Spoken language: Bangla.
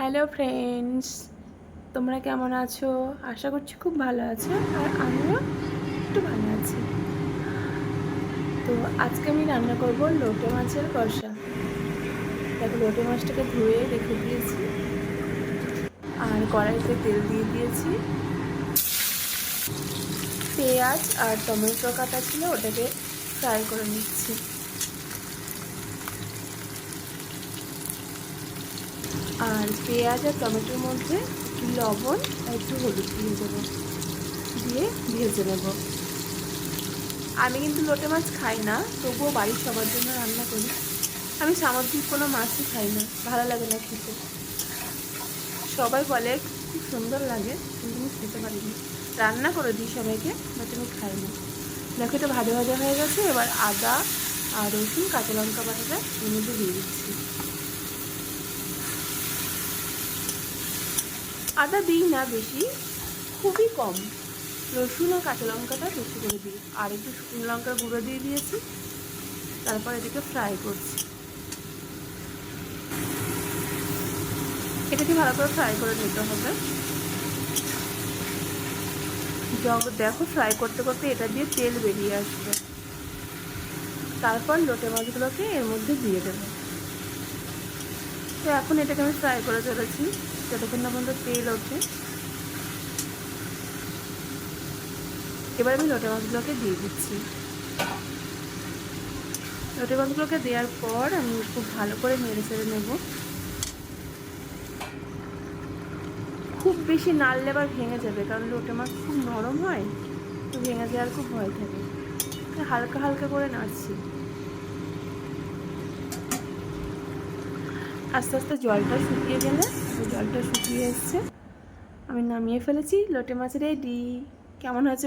হ্যালো ফ্রেন্ডস তোমরা কেমন আছো? আশা করছি খুব ভালো আছো, আর আমিও একটু ভালো আছি। তো আজকে আমি রান্না করব লোটে মাছের কষা। দেখো, লোটে মাছটাকে ধুয়ে রেখে দিয়েছি। আর কড়াইতে তেল দিয়ে দিয়েছি। পেঁয়াজ আর টমেটো কাটা ছিল, ওটাকে ফ্রাই করে নিচ্ছি। আর পেঁয়াজ আর টমেটোর মধ্যে লবণ আর একটু হলুদ দিয়ে দেবো। দিয়ে ভেজে নেব। আমি কিন্তু লোটে মাছ খাই না, তবুও বাড়ির সবার জন্য রান্না করি। আমি সামুদ্রিক কোনো মাছই খাই না, ভালো লাগে না খেতে। সবাই বলে খুব সুন্দর লাগে, কিন্তু আমি খেতে পারি না। রান্না করে দিই সবাইকে, বাট আমি খাই না। দেখো এটা ভাজা ভাজা হয়ে গেছে, এবার আদা আর রসুন, কাঁচা লঙ্কা বাটাটা এর মধ্যে দিয়ে দিচ্ছি। আদা দিই না বেশি, খুবই কম। রসুন আর কাঁচা লঙ্কাটা বেশি করে দিই। আর একটু শুকনো লঙ্কার গুঁড়ো দিয়ে দিয়েছি। তারপর এটাকে ফ্রাই করছি। এটাকে ভালো করে ফ্রাই করে নিতে হবে। দেখো ফ্রাই করতে করতে এটা দিয়ে তেল বেরিয়ে আসবে। তারপর লোটে মাছগুলোকে এর মধ্যে দিয়ে দেবো। তো এখন এটাকে আমি ফ্রাই করে চলেছি যতক্ষণ না পর্যন্ত তেল ওঠে এবার আমি লোটে মাছগুলোকে দিয়ে দিচ্ছি। লোটে মাছগুলোকে দেওয়ার পর আমি খুব ভালো করে নেড়ে চেড়ে নেব। খুব বেশি নাড়লে আবার ভেঙে যাবে, কারণ লোটে মাছ খুব নরম হয়, তো ভেঙে যাওয়ার খুব ভয় থাকে। হালকা হালকা করে নাড়ছি। আস্তে আস্তে জলটা শুকিয়ে গেলে জলটা শুকিয়ে এসছে। আমি নামিয়ে ফেলেছি। লোটে মাছের রেডি। কেমন হয়েছে